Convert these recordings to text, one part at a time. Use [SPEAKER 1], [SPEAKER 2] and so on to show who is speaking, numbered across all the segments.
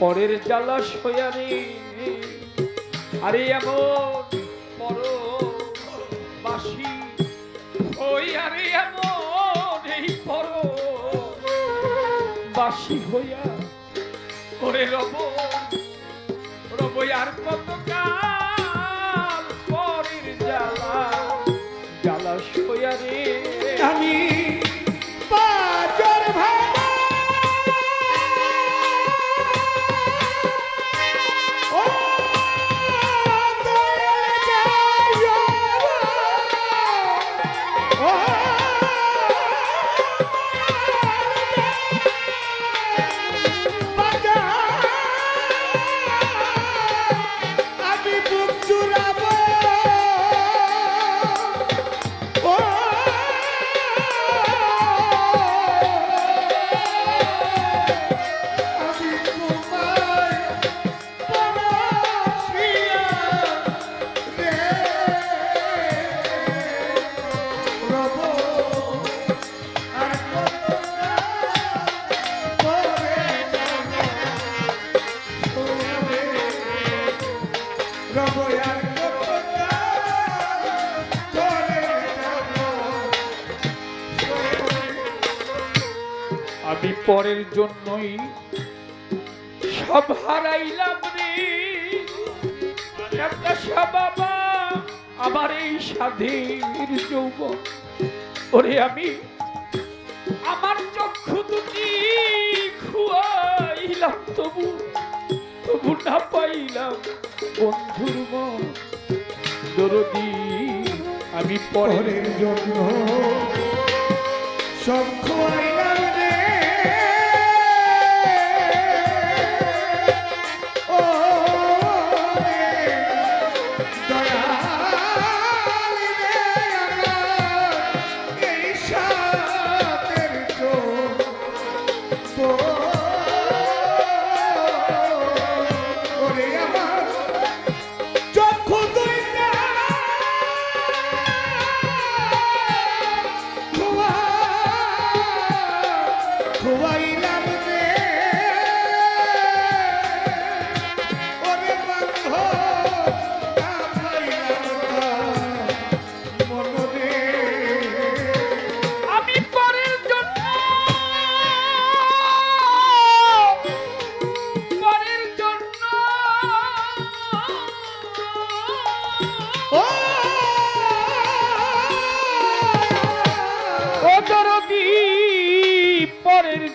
[SPEAKER 1] পরের জ্বালা সয়ারে আরে এমন পর বাসি ওই আরে এমন এই পর বাসি হইয়া। ওরে রব রব, আর কত কাল পরের জ্বালা জ্বালা সয়ারে
[SPEAKER 2] আমি
[SPEAKER 1] পরের জন্যই সব হারাইলাম রে। বাবা, আমার এই স্বাধীর যৌবন। ওরে আমি আমার চক্ষু দুটি খুয়াইলাম, তবু তবু না পাইলাম বন্ধুর দরদি, আমি পরের
[SPEAKER 2] জন্য সব খোয়াইলাম।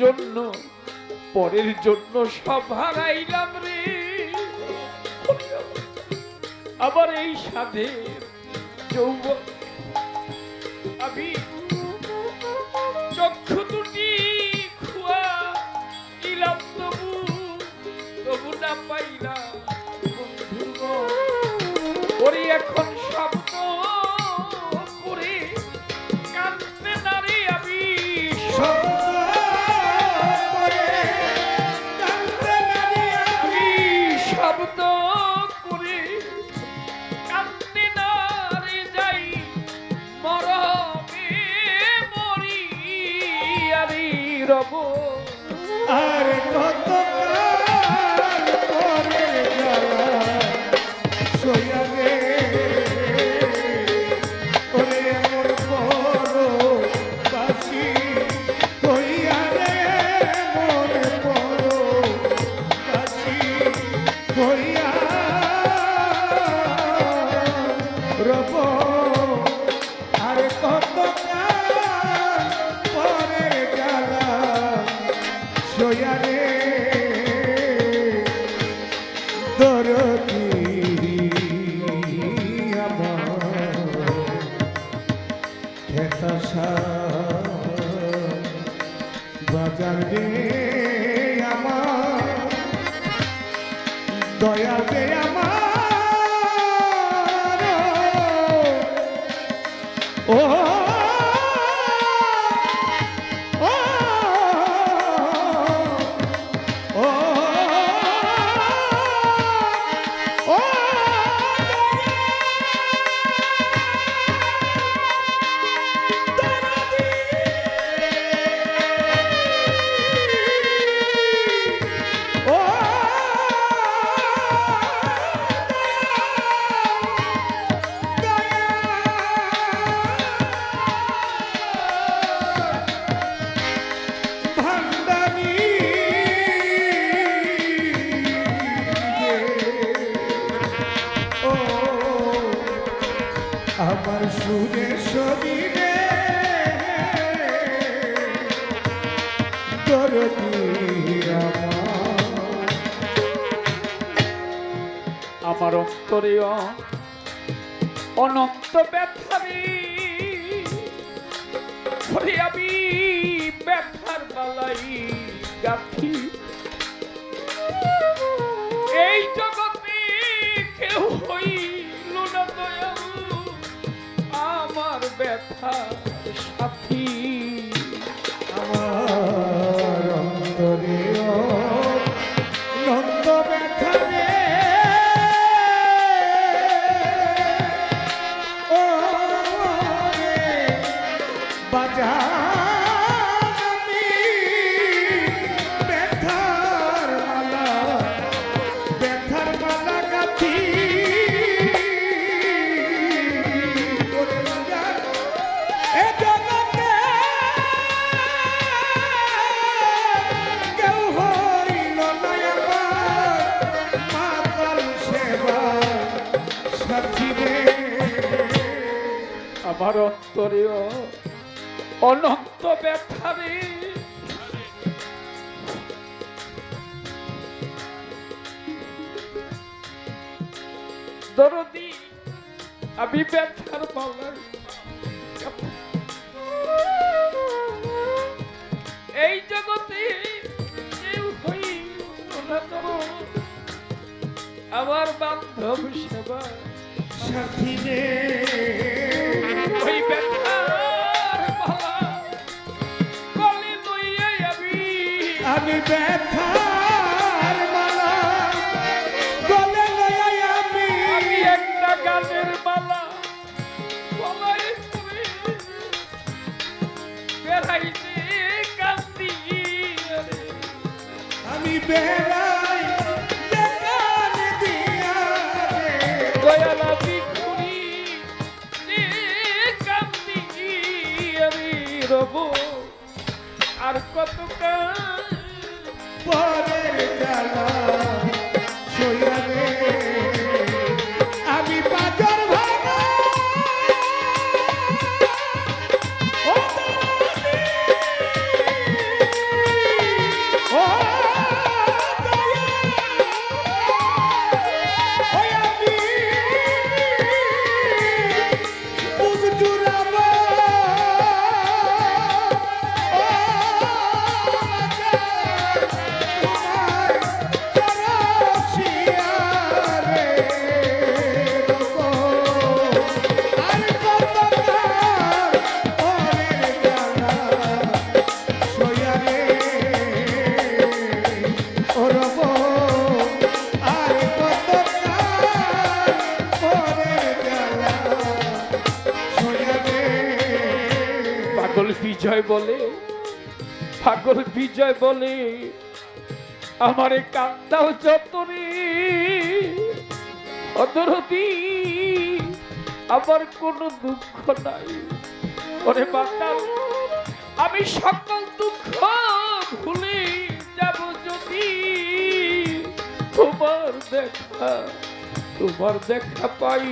[SPEAKER 2] জন্য,
[SPEAKER 1] পরের জন্য সব হারাইলাম রে। আবার এই সাধের যৌবন, আমি চক্ষু দুটি খুয়া ইলাম তবু তবু না পাইলাম এখন শব্দ রব
[SPEAKER 2] আর কত পরে জ্বালা সইয়া রে ওরে মোর বড় বাসি কইয়া রে মোর বড় বাসি কইয়া রব। আর কত কাল দয়া দে আমার। ও
[SPEAKER 1] আমার সুরে শরীরে আমার।
[SPEAKER 2] আমার অন্তরে অনন্ত ব্যথারে। ওরে আমি ব্যথার বালাই গাথি Oh. আমার
[SPEAKER 1] অন্তরে
[SPEAKER 2] অনন্ত ব্যথারে দরদি আমি ব্যথার মালার এই জগতে। আমার বান্ধব সেবা
[SPEAKER 1] সাথী
[SPEAKER 2] আমি
[SPEAKER 1] ব্যথার মালা। গলে লয়াই আমি।
[SPEAKER 2] আমি একটা গানের মালা। গলায় কান্দি
[SPEAKER 1] আমি বেড়াই দেখান দিয়া
[SPEAKER 2] আমি ঘুরি কান্দি আমি রব আর কত কাল পাগল বিজয় বলে, আমারে কান্দাও যতরে অদরদি আমার কোনো দুঃখ নাই। ওরে বাতাল আমি সকল দুঃখ ভুলে যাব যদি। তোমার দেখা তোমার দেখা পাই।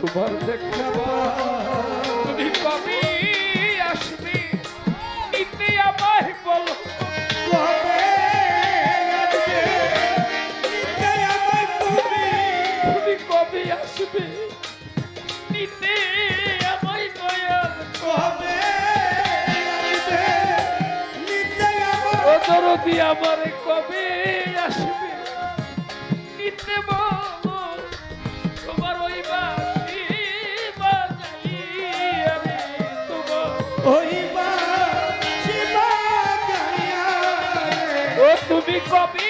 [SPEAKER 1] তোমার দেখা তুমি কবি আসবে? নিতে আমায় বলো
[SPEAKER 2] তুমি
[SPEAKER 1] কবে আসবে? নিতে আমায় দয়াল
[SPEAKER 2] কবে
[SPEAKER 1] আমার কবে আসবে? নিতে বলো। ও তুমি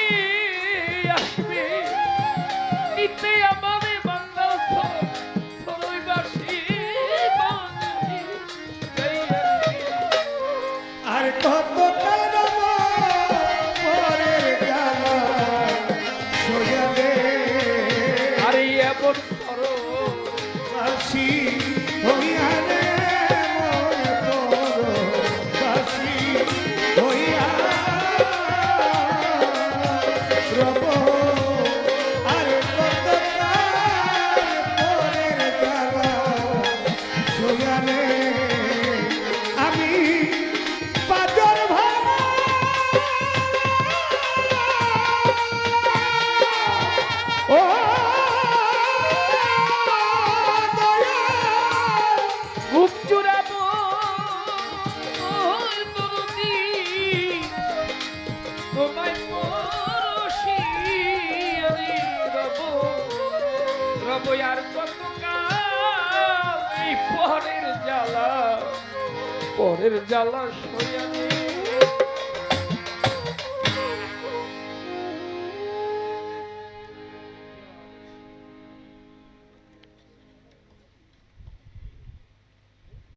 [SPEAKER 1] তোমায় পরশি রব। রব আর কত এই পরের জ্বালা পরের জ্বালা সয়ানে